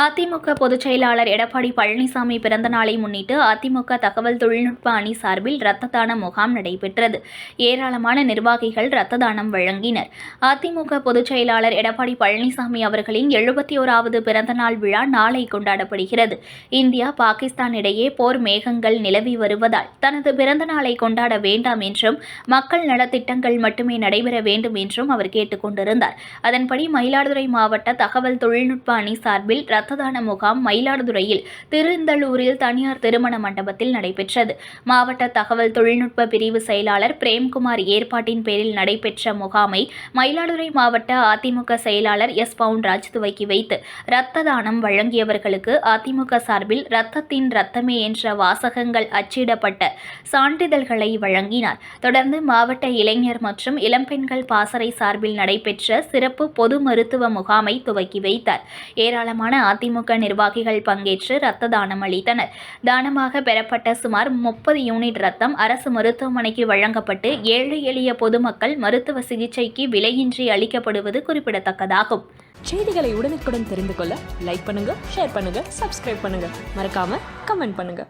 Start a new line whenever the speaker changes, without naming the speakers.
அதிமுக பொதுச் செயலாளர் எடப்பாடி பழனிசாமி பிறந்தநாளை முன்னிட்டு அதிமுக தகவல் தொழில்நுட்ப அணி சார்பில் இரத்த தான முகாம் நடைபெற்றது. ஏராளமான நிர்வாகிகள் இரத்த தானம் வழங்கினர். அதிமுக பொதுச் செயலாளர் எடப்பாடி பழனிசாமி அவர்களின் எழுபத்தி ஓராவது பிறந்தநாள் விழா நாளை கொண்டாடப்படுகிறது. இந்தியா பாகிஸ்தான் இடையே போர் மேகங்கள் நிலவி வருவதால் தனது பிறந்தநாளை கொண்டாட வேண்டாம் என்றும் மக்கள் நலத்திட்டங்கள் மட்டுமே நடைபெற வேண்டும் என்றும் அவர் கேட்டுக் கொண்டிருந்தார். அதன்படி மயிலாடுதுறை மாவட்ட தகவல் தொழில்நுட்ப அணி சார்பில் இரத்த ரத்ததான முகாம் மயிலாடுதுறையில் திருந்தலூரில் தனியார் திருமண மண்டபத்தில் நடைபெற்றது. மாவட்ட தகவல் தொழில்நுட்ப பிரிவு செயலாளர் பிரேம்குமார் ஏற்பாட்டின் பேரில் நடைபெற்ற முகாமை மயிலாடுதுறை மாவட்ட அதிமுக செயலாளர் எஸ். பவுன்ராஜ் துவக்கி வைத்து இரத்த தானம் வழங்கியவர்களுக்கு அதிமுக சார்பில் இரத்தத்தின் இரத்தமே என்ற வாசகங்கள் அச்சிடப்பட்ட சான்றிதழ்களை வழங்கினார். தொடர்ந்து மாவட்ட இளைஞர் மற்றும் இளம்பெண்கள் பாசறை சார்பில் நடைபெற்ற சிறப்பு பொது மருத்துவ முகாமை துவக்கி வைத்தார். ஏராளமான அதிமுக நிர்வாகிகள் பங்கேற்று ரத்த தானம் அளித்தனர். தானமாக பெறப்பட்ட சுமார் முப்பது யூனிட் ரத்தம் அரசு மருத்துவமனைக்கு வழங்கப்பட்டு ஏழை எளிய பொதுமக்கள் மருத்துவ சிகிச்சைக்கு விலையின்றி அளிக்கப்படுவது குறிப்பிடத்தக்கதாகும்.
செய்திகளை உடனுக்குடன் தெரிந்து கொள்ள லைக் பண்ணுங்க ஷேர் பண்ணுங்க சப்ஸ்கிரைப் பண்ணுங்க. மறக்காம கமெண்ட் பண்ணுங்க.